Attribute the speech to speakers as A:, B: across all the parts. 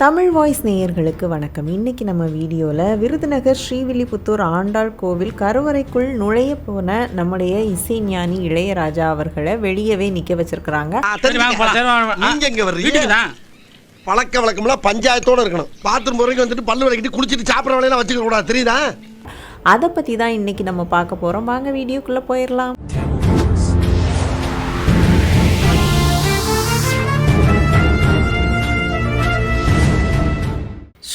A: Tamil voice நேயர்களுக்கு வணக்கம். இன்னைக்கு நம்ம வீடியோவில் விருதுநகர் ஸ்ரீவில்லிபுத்தூர் ஆண்டாள் கோவில் கருவறைக்குள் நுழைய போன நம்முடைய இசைஞானி இளையராஜா அவர்களை வெளியவே நிற்க வச்சிருக்கிறாங்க.
B: பழக்க வழக்கம்லாம் பஞ்சாயத்தோட இருக்கணும். பாத்ரூம் வரைக்கும் வந்துட்டு பல்லு விளக்கிட்டு குளிச்சிட்டு சாப்பிட்ற வேலையெல்லாம் வச்சுக்க கூடாது தெரியுதா?
A: அதை பற்றி தான் இன்னைக்கு நம்ம பார்க்க போகிறோம் வாங்க வீடியோக்குள்ளே போயிடலாம்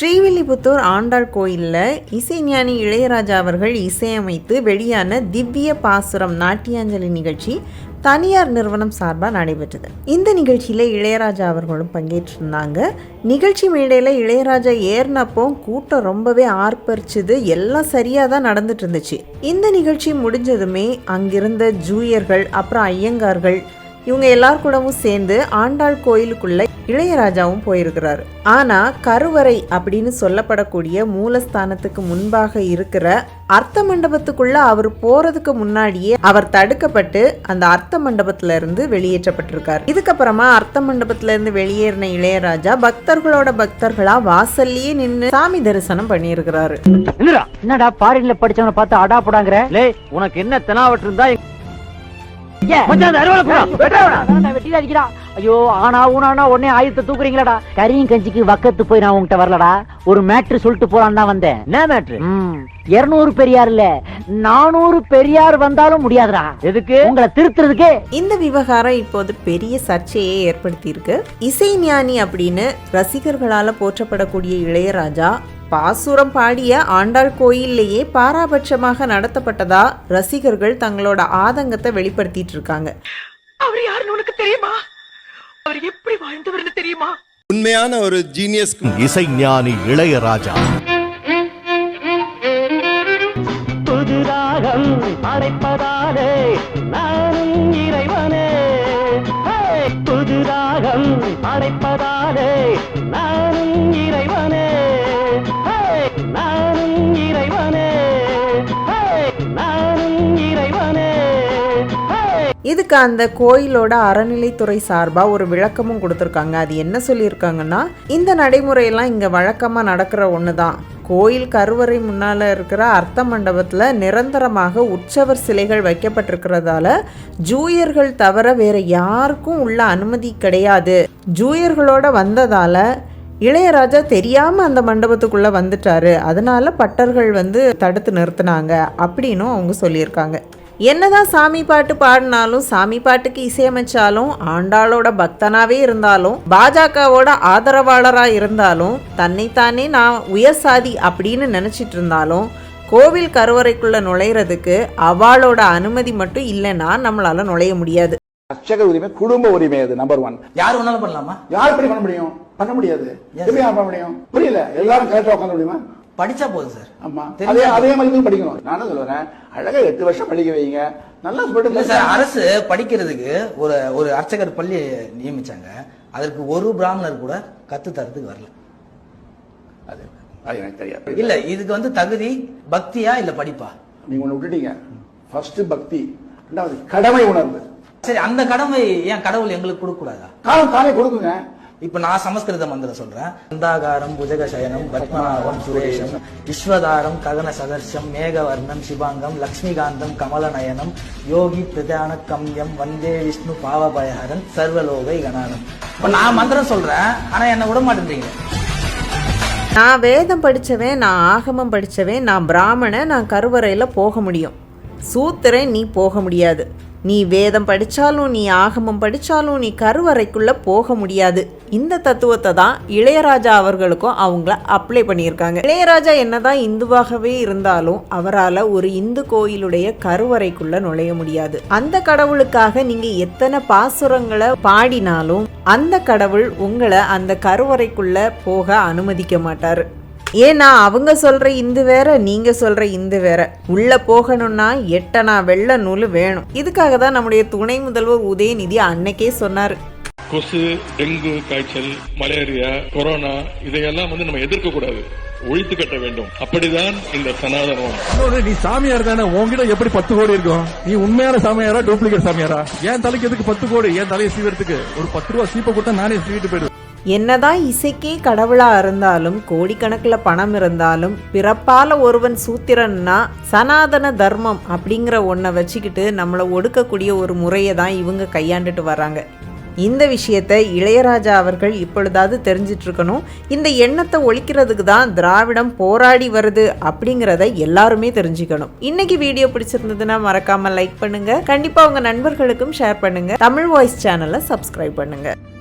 A: ஸ்ரீவில்லிபுத்தூர் ஆண்டாள் கோயிலில் இசைஞானி இளையராஜா அவர்கள் இசையமைத்து வெளியான திவ்ய பாசுரம் நாட்டியாஞ்சலி நிகழ்ச்சி தனியார் நிறுவனம் சார்பாக நடைபெற்றது. இந்த நிகழ்ச்சியில் இளையராஜா அவர்களும் பங்கேற்றிருந்தாங்க. நிகழ்ச்சி மேடையில் இளையராஜா ஏறினப்போ கூட்டம் ரொம்பவே ஆர்ப்பரிச்சுது. எல்லாம் சரியாக தான் நடந்துட்டு இருந்துச்சு. இந்த நிகழ்ச்சி முடிஞ்சதுமே அங்கிருந்த ஜூயர்கள் அப்புறம் ஐயங்கார்கள் இவங்க எல்லார் கூடவும் சேர்ந்து ஆண்டாள் கோயிலுக்குள்ள இளையராஜாவும் போயிருக்கிறாரு. ஆனா கருவறை அப்படின்னு சொல்லப்படக்கூடிய மூலஸ்தானத்துக்கு முன்பாக இருக்கிற அர்த்த மண்டபத்துக்குள்ள அவர் போறதுக்கு முன்னாடியே அவர் தடுக்கப்பட்டு அந்த அர்த்த மண்டபத்துல இருந்து வெளியேற்றப்பட்டிருக்காரு. இதுக்கப்புறமா அர்த்த மண்டபத்துல இருந்து வெளியேறின இளையராஜா பக்தர்களோட பக்தர்களா வாசல்லயே நின்னு சாமி தரிசனம் பண்ணியிருக்கிறாரு.
C: என்னடா? என்னடா பாரின்ல படிச்சவன பார்த்து அடா போடாங்கற? லே உனக்கு என்ன தெனாவட்டு இருந்தா ஐயோ ஆனா ஊனானா உடனே ஆயுதத்தை தூக்குறீங்களாடா. கரியும் கஞ்சிக்கு வக்கத்து போய் நான் உன்கிட்ட வரலடா. ஒரு மேட்ரு சொல்லிட்டு போலான்னு தான் வந்தேன். என்ன மேட்ரு? இருநூறு பெரியார் இல்ல நானூறு பெரியார் வந்தாலும் முடியாதுடா. எதுக்கு? உங்களை திருத்துறதுக்கே.
A: இந்த விவகாரம் இப்போது பெரிய சர்ச்சையை ஏற்படுத்தியிருக்கு. இசைஞானி அப்படின்னு ரசிகர்களால போற்றப்படக்கூடிய இளையராஜா பாசுரம் பாடிய ஆண்டாள் கோயில்லையே பாராபட்சமாக நடத்தப்பட்டதா ரசிகர்கள் தங்களோட ஆதங்கத்தை வெளிப்படுத்திட்டு இருக்காங்க.
D: அவர் யாருன்னு உனக்கு தெரியுமா? அவர் எப்படி வாழ்ந்தவர்னு தெரியுமா?
E: உண்மையான ஒரு ஜீனியஸ்
F: இசைஞானி இளையராஜா
C: புதுராகம் அடைப்பதாலே நானும் இறைவனே. ஹே! புதுராகம் அடைப்பதாலே
A: இதுக்கு அந்த கோயிலோட அறநிலைத்துறை சார்பாக ஒரு விளக்கமும் கொடுத்துருக்காங்க. அது என்ன சொல்லியிருக்காங்கன்னா இந்த நடைமுறையெல்லாம் இங்கே வழக்கமாக நடக்கிற ஒன்று தான் கோயில் கருவறை முன்னால் இருக்கிற அர்த்த மண்டபத்தில் நிரந்தரமாக உற்சவர் சிலைகள் வைக்கப்பட்டிருக்கிறதால ஜூயர்கள் தவிர வேற யாருக்கும் உள்ள அனுமதி கிடையாது. ஜூயர்களோட வந்ததால் இளையராஜா தெரியாமல் அந்த மண்டபத்துக்குள்ளே வந்துட்டாரு. அதனால பட்டர்கள் வந்து தடுத்து நிறுத்தினாங்க. அப்படின்னும் அவங்க சொல்லியிருக்காங்க. என்னதான் சாமி பாட்டு பாடினாலும் சாமி பாட்டுக்கு இசையமைச்சாலும் ஆண்டாளோட பக்தனாவே இருந்தாலும் பாஜகவோட ஆதரவாளரா இருந்தாலும் தன்னைத்தானே நான் உயர் சாதி அப்படின்னு நினைச்சிட்டு இருந்தாலும் கோவில் கருவறைக்குள்ள நுழையிறதுக்கு அவளோட அனுமதி மட்டும் இல்லைன்னா நம்மளால நுழைய முடியாது.
G: அர்ச்சக உரிமை குடும்ப உரிமை அது நம்பர் ஒன்
H: யார் வேணாலும் பண்ணலாமா?
G: யார் பண்ண முடியும்? பண்ண முடியாது. எப்படி பண்ண முடியும்? புரியல. எல்லாரும் கரெக்டா உட்காந்து முடியுமா?
H: படிச்சா போதும் சார்.
G: ஆமா. அதே அதே படிக்கணும். நானும் சொல்லுறேன் அழகா எட்டு வருஷம் படிக்க வைங்க. நல்லா சொல்லிட்டு
H: சார் அரசு படிக்கிறதுக்கு ஒரு ஒரு அர்ச்சகர் பள்ளி நியமிச்சாங்க. அதற்கு ஒரு பிராமணர் கூட கத்து தரத்துக்கு வரல.
G: அது அது எனக்கு தெரியாது.
H: இல்ல இதுக்கு வந்து தகுதி பக்தியா இல்ல படிப்பா?
G: நீங்க ஒண்ணு விட்டுட்டீங்க. ஃபர்ஸ்ட் பக்தி ரெண்டாவது கடமை உணர்வு.
H: சரி அந்த கடமை ஏன் கடவுள் எங்களுக்கு கொடுக்க கூடாதா
G: காலம் தானே கொடுக்குங்க.
H: இப்ப நான் சமஸ்கிருத மந்திரம் சொல்றேன். அந்தாகாரம் புஜக சயனம் பத்மநாபம் சுரேஷம் விஸ்வதாரம் ககன சதர்ஷம் மேகவர்ணம் சிவாங்கம் லக்ஷ்மிகாந்தம் கமலநயனம் யோகி பிரதான கம்யம் வந்தே விஷ்ணு பாவபயஹரன் சர்வலோகை கணானம் இப்ப நான் மந்திரம் சொல்றேன் ஆனா என்ன விட மாட்டேன்றீங்க.
A: நான் வேதம் படித்தவன் நான் ஆகமம் படித்தவன் நான் பிராமணன் நான் கருவறையில் போக முடியும். சூத்திரன் நீ போக முடியாது. நீ வேதம் படித்தாலும் நீ ஆகமம் படித்தாலும் நீ கருவறைக்குள்ளே போக முடியாது. இந்த தத்துவத்தை தான் இளையராஜா அவர்களுக்கும் அவங்கள அப்ளை பண்ணியிருக்காங்க. இளையராஜா என்னதான் இந்துவாகவே இருந்தாலும் அவரால் ஒரு இந்து கோயிலுடைய கருவறைக்குள்ள நுழைய முடியாது. அந்த கடவுளுக்காக நீங்கள் எத்தனை பாசுரங்களை பாடினாலும் அந்த கடவுள் உங்களை அந்த கருவறைக்குள்ள போக அனுமதிக்க மாட்டார். ஏன்னா அவங்க சொல்ற இந்து வேற நீங்க சொல்ற இந்து வேற. உள்ள போகணும்னா எட்டனா வெள்ள நூல் வேணும். இதுக்காக தான் நம்முடைய துணை முதல்வர் உதயநிதி அன்னைக்கே சொன்னார்.
I: கொசு டெங்கு காய்ச்சல் மலேரியா கொரோனா இதையெல்லாம் வந்து நம்ம எதிர்க்க கூடாது.
J: ஒழித்து கட்ட வேண்டும். அப்படிதான் இந்த சனாதனம்.
I: நீ சாமியார் தானே உன்கிட்ட எப்படி பத்து கோடி இருக்கும்? நீ உண்மையான சாமியாரா டூப்ளிகேட் சாமியாரா? என் தலைக்கு எதுக்கு பத்து கோடி? என் தலையை சீவறதுக்கு ஒரு பத்து ரூபா சீப்பை கொடுத்தா நானே சீவிட்டு போயிடுவேன்.
A: என்னதான் இசைக்கே கடவுளா இருந்தாலும் கோடிக்கணக்கில் பணம் இருந்தாலும் பிறப்பால ஒருவன் சூத்திரன்னா சனாதன தர்மம் அப்படிங்கிற ஒன்றை வச்சுக்கிட்டு நம்மளை ஒடுக்கக்கூடிய ஒரு முறையை தான் இவங்க கையாண்டுட்டு வராங்க இந்த விஷயத்தை இளையராஜா அவர்கள் இப்பொழுதாவது தெரிஞ்சிட்ருக்கணும் இந்த எண்ணத்தை ஒழிக்கிறதுக்கு தான் திராவிடம் போராடி வருது அப்படிங்கிறத எல்லாருமே தெரிஞ்சுக்கணும். இன்னைக்கு வீடியோ பிடிச்சிருந்ததுன்னா மறக்காமல் லைக் பண்ணுங்கள் கண்டிப்பாக உங்கள் நண்பர்களுக்கும் ஷேர் பண்ணுங்கள் தமிழ் வாய்ஸ் சேனலை சப்ஸ்கிரைப் பண்ணுங்கள்